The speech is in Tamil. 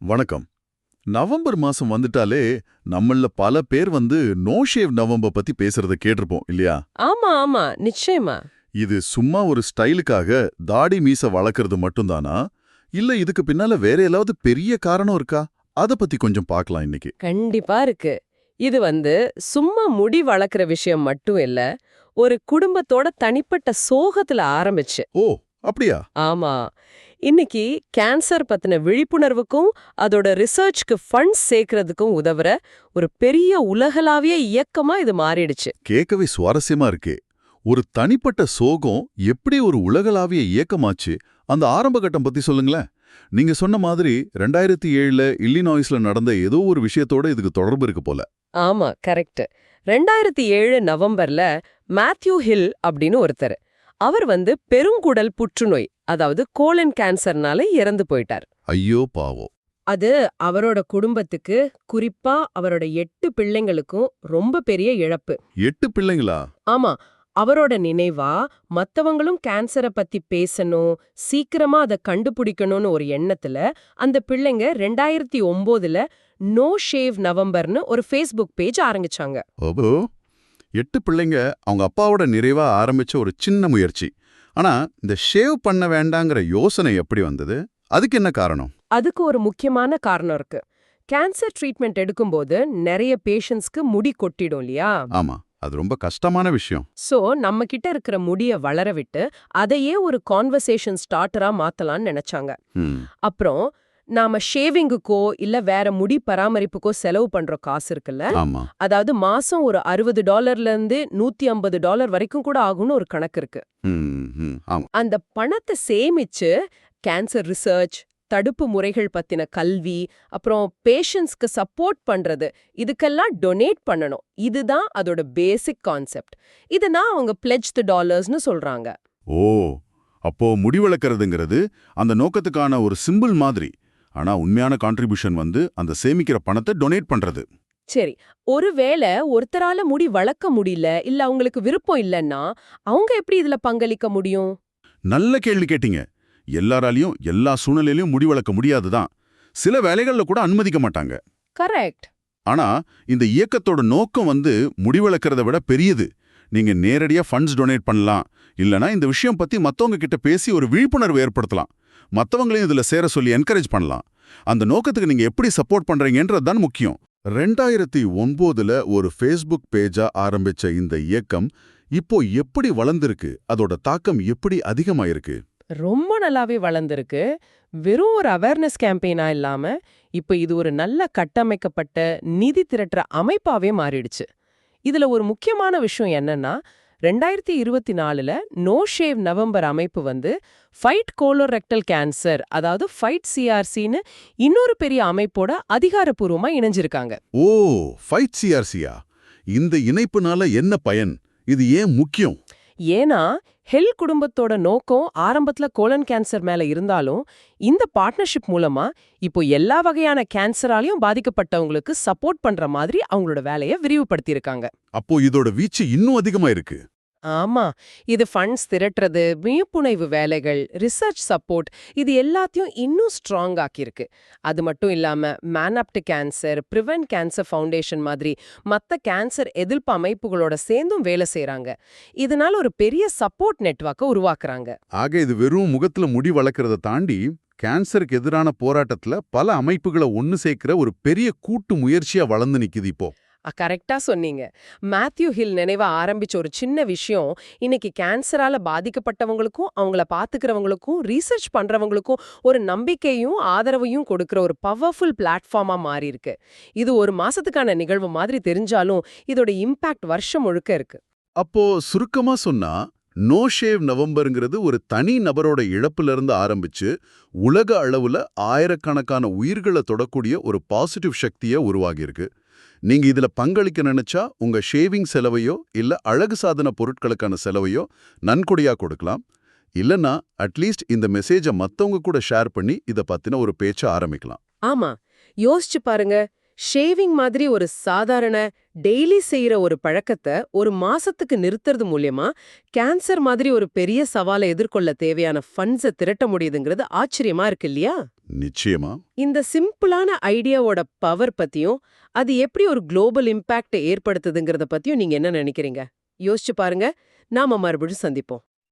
வணக்கம். நவம்பர் மாசம் வந்துட்டாலே நம்மள பல பேர் வந்து நோ ஷேவ் நவம்பர் பத்தி பேசுறத கேட்டிருப்போம் இல்லையா? ஆமா ஆமா. நிச்சயமா. இது சும்மா ஒரு ஸ்டைலுக்காக தாடி மீச வளர்க்கறது மட்டும்தானா? இல்ல இதுக்கு பின்னால வேற ஏதாவது பெரிய காரணம் இருக்கா? அத பத்தி கொஞ்சம் பார்க்கலாம் இன்னைக்கு. கண்டிப்பா இருக்கு. இது வந்து சும்மா முடி வளர்க்குற விஷயம் மட்டும் இல்ல ஒரு குடும்பத்தோட தனிப்பட்ட சோகத்துல ஆரம்பிச்சு. ஓ அப்படியா? ஆமா. இன்னைக்கு கேன்சர் பத்தின விழிப்புணர்வுக்கும் அதோட ரிசர்ச்க்கு ஃபண்ட்ஸ் சேர்க்கறதுக்கும் உதவுற ஒரு பெரிய உலகளாவிய இயக்கமா இது மாறிடுச்சு. கேட்கவே சுவாரஸ்யமா இருக்கே. ஒரு தனிப்பட்ட சோகம் எப்படி ஒரு உலகளாவிய இயக்கமாச்சு? அந்த ஆரம்ப கட்டம் பத்தி சொல்லுங்களேன். நீங்க சொன்ன மாதிரி ரெண்டாயிரத்தி ஏழுல இல்லினாய்ஸ்ல நடந்த ஏதோ ஒரு விஷயத்தோட இதுக்கு தொடர்பு இருக்கு போல. ஆமா கரெக்ட் ரெண்டாயிரத்தி ஏழு நவம்பர்ல மேத்யூ ஹில் அப்படின்னு ஒருத்தர். அவர் வந்து பெருங்குடல் புற்றுநோய் அதாவது கோலன் கேன்சர்னால இறந்து போயிட்டார். ஐயோ பாவம். அது அவரோட குடும்பத்துக்கு குறிப்பா அவரோட எட்டு பிள்ளைங்களுக்கும் ரொம்ப பெரிய இழப்பு. எட்டு பிள்ளைங்களா? ஆமா அவரோட நினைவா மத்தவங்களும் கேன்சரை பத்தி பேசணும் சீக்கிரமா அதை கண்டுபிடிக்கணும்னு ஒரு எண்ணத்துல அந்த பிள்ளைங்க ரெண்டாயிரத்தி ஒம்போதுல நோ ஷேவ் நவம்பர்னு ஒரு ஃபேஸ்புக் பேஜ் ஆரம்பிச்சாங்க. எட்டு பிள்ளைங்க அவங்க அப்பாவோட நிறைவா ஆரம்பிச்ச ஒரு சின்ன முயற்சி. ஆனா இந்த ஷேவ் பண்ண வேண்டாங்கிற யோசனை எப்படி வந்தது? அதுக்கு என்ன காரணம்? அதுக்கு ஒரு முக்கியமான காரணம் இருக்கு. கேன்சர் ட்ரீட்மெண்ட் எடுக்கும்போது நிறைய பேஷண்ட்ஸ்க்கு முடி கொட்டிடும் இல்லையா? ஆமா அது ரொம்ப கஷ்டமான விஷயம். சோ நம்ம கிட்ட இருக்கிற முடிய வளர விட்டு அதையே ஒரு கான்வர்சேஷன் ஸ்டார்டரா மாத்தலாம்னு நினைச்சாங்க. அப்புறம் நாம ஷேவிங்குக்கோ இல்ல வேற முடி பராமரிப்புக்கோ செலவு பண்ற காசு இருக்குல்ல? அதாவது மாசம் ஒரு அறுபது டாலர்ல இருந்து நூத்தி ஐம்பது டாலர் வரைக்கும் கூட ஆகும்னு ஒரு கணக்கு இருக்கு. அந்த பணத்தை சேமிச்சு கேன்சர் ரிசர்ச் தடுப்பு முறைகள் பத்தின கல்வி அப்புறம் பேஷண்ட்ஸ்க்கு சப்போர்ட் பண்றது இதுக்கெல்லாம் டொனேட் பண்ணணும். இதுதான் அதோட பேசிக் கான்செப்ட் இதுதான் அவங்க பிளெஜ்டு டாலர்ஸ்னு சொல்றாங்க. ஓ. அப்போ முடிவளர்க்கறதுங்கிறது அந்த நோக்கத்துக்கான ஒரு சிம்பிள் மாதிரி. ஆனா உண்மையான கான்ட்ரிபியூஷன் வந்து அந்த சேமிக்கிற பணத்தை டொனேட் பண்றது. சரி ஒருவேளை ஒருத்தரால முடி வளர்க்க முடியல இல்ல அவங்களுக்கு விருப்பம் இல்லைன்னா அவங்க எப்படி இதுல பங்களிக்க முடியும்? நல்ல கேள்வி கேட்டீங்க. எல்லாராலையும் எல்லா சூழ்நிலையிலும் முடிவளர்க்க முடியாதுதான். சில வேலைகள்ல கூட அனுமதிக்க மாட்டாங்க. கரெக்ட் ஆனா இந்த இயக்கத்தோட நோக்கம் வந்து முடிவளர்க்கறத விட பெரியது. நீங்க நேரடியா ஃபண்ட்ஸ் டொனேட் பண்ணலாம். இல்லனா இந்த விஷயம் பத்தி மத்தவங்க கிட்ட பேசி ஒரு விழிப்புணர்வு ஏற்படுத்தலாம். மத்தவங்களையும் இதுல சேர சொல்லி என்கரேஜ் பண்ணலாம். அந்த நோக்கத்துக்கு நீங்க எப்படி சப்போர்ட் பண்றீங்கன்றது தான் முக்கியம். ரெண்டாயிரத்தி ஒன்பதுல ஒரு ஃபேஸ்புக் பேஜா ஆரம்பிச்ச இந்த இயக்கம் இப்போ எப்படி வளர்ந்திருக்கு? அதோட தாக்கம் எப்படி அதிகமாயிருக்கு? ரொம்ப நல்லாவே வளர்ந்திருக்கு. வெறும் ஒரு அவேர்னஸ் கேம்பெயினா இல்லாம இப்ப இது ஒரு நல்ல கட்டமைக்கப்பட்ட நிதி திரட்டுற அமைப்பாவே மாறிடுச்சு. இதுல ஒரு முக்கியமான விஷயம் என்னன்னா ரெண்டாயிரத்தி இருபத்தி நாலுல நோ ஷேவ் நவம்பர் அமைப்பு வந்து ஃபைட் கோலோரெக்டல் கேன்சர் அதாவது ஃபைட் சிஆர்சின்னு இன்னொரு பெரிய அமைப்போட அதிகாரப்பூர்வமா இணைஞ்சிருக்காங்க. ஓ ஃபைட் சிஆர்சியா? இந்த இணைப்புனால என்ன பயன்? இது ஏன் முக்கியம்? ஏன்னா ஹெல் குடும்பத்தோட நோக்கம் ஆரம்பத்துல கோலன் கேன்சர் மேல இருந்தாலும் இந்த பார்ட்னர்ஷிப் மூலமா இப்போ எல்லா வகையான கேன்சராலையும் பாதிக்கப்பட்டவங்களுக்கு சப்போர்ட் பண்ற மாதிரி அவங்களோட வேலையை விரிவுபடுத்தியிருக்காங்க. அப்போ இதோட வீச்சு இன்னும் அதிகமா இருக்கு ஆமா. இது ஃபண்ட்ஸ் திரட்டுறது விழிப்புணர்வு வேலைகள் ரிசர்ச் சப்போர்ட் இது எல்லாத்தையும் இன்னும் ஸ்ட்ராங் ஆக்கியிருக்கு. அது மட்டும் இல்லாம man up to cancer prevent cancer foundation மாதிரி மத்த கேன்சர் எதிர்ப்பு அமைப்புகளோட சேர்ந்தும் வேலை செய்யறாங்க இதனால ஒரு பெரிய சப்போர்ட் நெட்வொர்க்கை உருவாக்குறாங்க. ஆக இது வெறும் முகத்துல முடி வளர்க்கறத தாண்டி கேன்சருக்கு எதிரான போராட்டத்துல பல அமைப்புகளை ஒன்னு சேர்க்கிற ஒரு பெரிய கூட்டு முயற்சியா வளர்ந்து நிக்குது இப்போ. கரெக்டா சொன்னீங்க. மேத்யூ ஹில் நினைவா ஆரம்பிச்ச ஒரு சின்ன விஷயம் இன்னைக்கு கேன்சரால பாதிக்கப்பட்டவங்களுக்கும் அவங்கள பாத்துக்கிறவங்களுக்கும் ரீசர்ச் பண்றவங்களுக்கும் ஒரு நம்பிக்கையும் ஆதரவையும் கொடுக்கிற ஒரு பவர்ஃபுல் பிளாட்ஃபார்மா மாறி இருக்கு இது ஒரு மாசத்துக்கான நிகழ்வு மாதிரி தெரிஞ்சாலும் இதோட இம்பாக்ட் வருஷம் முழுக்க இருக்கு. அப்போ சுருக்கமா சொன்னா நோ ஷேவ் நவம்பருங்கிறது ஒரு தனி நபரோட இழப்புல இருந்து ஆரம்பிச்சு உலக அளவுல ஆயிரக்கணக்கான உயிர்களை தொடக்கூடிய ஒரு பாசிட்டிவ் சக்தியை உருவாகியிருக்கு. நீங்க இதுல பங்களிக்க நினைச்சா உங்க ஷேவிங் செலவையோ இல்ல அழகு சாதன பொருட்களுக்கான செலவையோ நன்கொடையா கொடுக்கலாம். இல்லனா அட்லீஸ்ட் இந்த மெசேஜை மத்தவங்க கூட ஷேர் பண்ணி இத பத்தின ஒரு பேச்ச ஆரம்பிக்கலாம். ஆமா. யோசிச்சு பாருங்க. ஷேவிங் மாதிரி ஒரு சாதாரண டெய்லி செய்யற ஒரு பழக்கத்தை ஒரு மாசத்துக்கு நிறுத்துறது மூலியமா கேன்சர் மாதிரி ஒரு பெரிய சவாலை எதிர்கொள்ள தேவையான ஃபண்ட்ஸை திரட்ட முடியுதுங்கிறது ஆச்சரியமா இருக்கு இல்லையா? நிச்சயமா. இந்த சிம்பிளான ஐடியாவோட பவர் பத்தியும் அது எப்படி ஒரு குளோபல் இம்பாக்ட் ஏற்படுத்துதுங்கிறத பத்தியும் நீங்க என்ன நினைக்கிறீங்க? யோசிச்சு பாருங்க. நாம மறுபடியும் சந்திப்போம்.